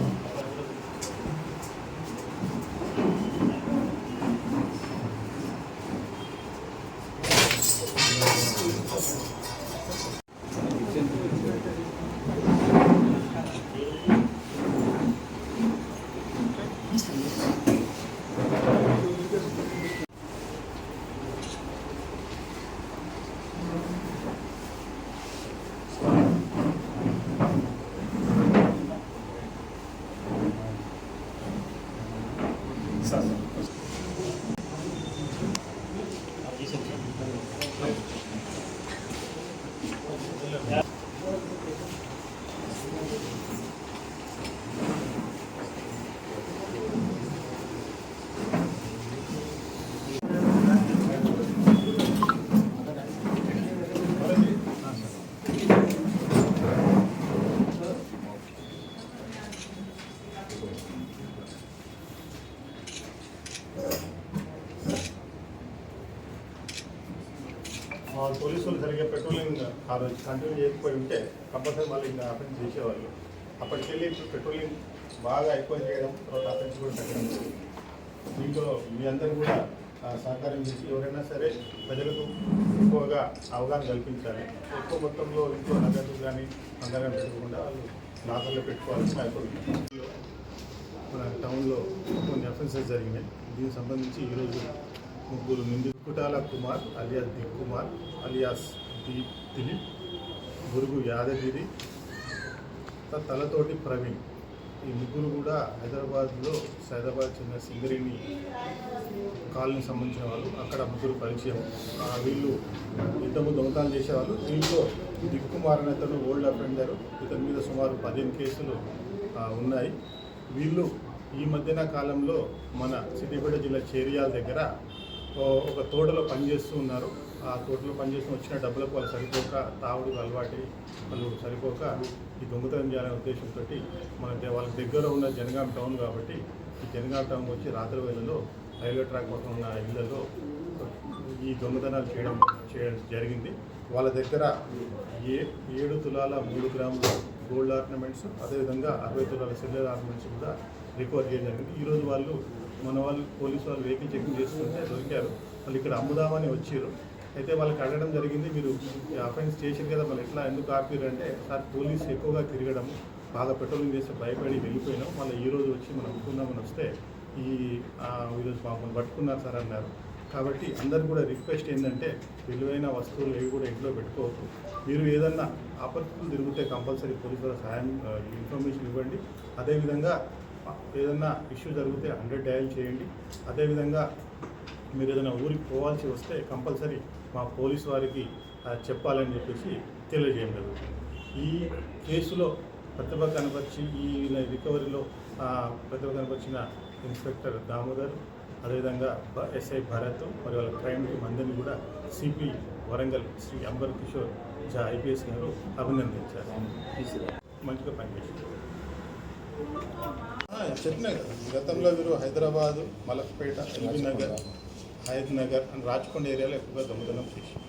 Thank you. వాళ్ళు పోలీసులు సరిగ్గా పెట్రోలింగ్ ఆ రోజు కంటిన్యూ చేయకపోయి ఉంటే కంపల్సరీ మళ్ళీ ఇంకా అఫెన్స్ చేసేవాళ్ళు. అప్పటికెళ్ళి ఇప్పుడు పెట్రోలింగ్ బాగా ఎక్కువ చేయడం తర్వాత అఫెన్స్ కూడా తగ్గడం దీంట్లో మీ అందరూ కూడా సహకారం చేసి ఎవరైనా సరే ప్రజలకు ఎక్కువగా అవగాహన కల్పించాలి. ఎక్కువ మొత్తంలో ఇంట్లో నగదు కానీ బంగారం పెట్టకుండా వాళ్ళు లాకర్లో పెట్టుకోవాలని నా మన టౌన్లో కొన్ని అఫెన్సెస్ జరిగినాయి. దీనికి సంబంధించి ఈరోజు ముగ్గురు నిందితులు కుటాల కుమార్ అలియాస్ దిక్ కుమార్ అలియాస్ దీప్ దిలీప్ గురుగు యాదగిరి తలతోటి ప్రవీణ్. ఈ ముగ్గురు కూడా హైదరాబాద్లో సైదాబాద్ చెందిన సింగరేణి కాలనీ సంబంధించిన వాళ్ళు. అక్కడ ముగ్గురు పరిచయం. ఆ, వీళ్ళు ఇంతకుముందు దొంగతనాలు చేసేవాళ్ళు. దీంట్లో దిక్కుమార్ అనే అతను ఓల్డ్ అఫెండర్. ఇతని మీద సుమారు పదిహేను కేసులు ఉన్నాయి. వీళ్ళు ఈ మధ్యన కాలంలో మన సిద్దిపేట జిల్లా చేరియాల దగ్గర ఒక తోటలో పనిచేస్తూ ఉన్నారు. ఆ తోటలో పనిచేస్తూ వచ్చిన డబ్బులకు వాళ్ళు సరిపోక తాగుడు అలవాటి వాళ్ళు సరిపోక ఈ దొంగతనం చేయాలనే ఉద్దేశంతో మన వాళ్ళ దగ్గర ఉన్న జనగాం టౌన్ కాబట్టి ఈ జనగాం టౌన్ వచ్చి రాత్రి వేళలో రైల్వే ట్రాక్ పక్కన ఉన్న ఇళ్ళలో ఈ దొంగతనాలు చేయడం చేయడం జరిగింది. వాళ్ళ దగ్గర ఏ ఏడు తులాల మూడు గ్రాములు గోల్డ్ ఆర్నమెంట్స్ అదేవిధంగా అరవై తులాల సిల్వర్ ఆర్నమెంట్స్ కూడా రికవర్ చేయడం జరిగింది. ఈరోజు వాళ్ళు మన వాళ్ళు పోలీసు వాళ్ళు వెహికల్ చెకింగ్ చేస్తుంటే దొరికారు. వాళ్ళు ఇక్కడ అమ్ముదామని వచ్చారు అయితే వాళ్ళకి అడగడం జరిగింది మీరు అఫెన్స్ చేసారు కదా మళ్ళీ ఎట్లా ఎందుకు ఆపారు అంటే సార్ పోలీస్ ఎక్కువగా తిరగడం బాగా పెట్రోలింగ్ చేస్తే భయపడి వెళ్ళిపోయినాం. మళ్ళీ ఈరోజు వచ్చి మనం అమ్ముకుందామని వస్తే ఈ ఈరోజు మమ్మల్ని పట్టుకున్నారు సార్ అన్నారు. కాబట్టి అందరు కూడా రిక్వెస్ట్ ఏంటంటే విలువైన వస్తువులు ఏవి కూడా ఇంట్లో పెట్టుకోవద్దు. మీరు ఏదన్నా ఆపత్తులు తిరిగితే కంపల్సరీ పోలీసుల వాళ్ళ సహాయం ఇన్ఫర్మేషన్ ఇవ్వండి. అదేవిధంగా ఏదన్నా ఇష్యూ జరిగితే హండ్రెడ్ డయల్ చేయండి. అదేవిధంగా మీరు ఏదైనా ఊరికి పోవాల్సి వస్తే కంపల్సరీ మా పోలీస్ వారికి చెప్పాలని చెప్పేసి తెలియజేయడం జరుగుతుంది. ఈ కేసులో ప్రతిభ కనపరిచి ఈ రికవరీలో ప్రతిభ కనపరిచిన ఇన్స్పెక్టర్ దామోదర్ అదేవిధంగా ఎస్ఐ భరత్ మరియు వాళ్ళ క్రైమ్ టీమ్ అందరినీ కూడా CP Warangal Shri amber Kishore Jha IPS గారు అభినందించారు మంచిగా పనిచేశారు చెప్పినా కదా గతంలో వీరు హైదరాబాదు మలక్పేట ఎల్బీ నగర్ హయత్ నగర్ అండ్ రాచకొండ ఏరియాలో ఎక్కువగా దొంగతనం చేశారు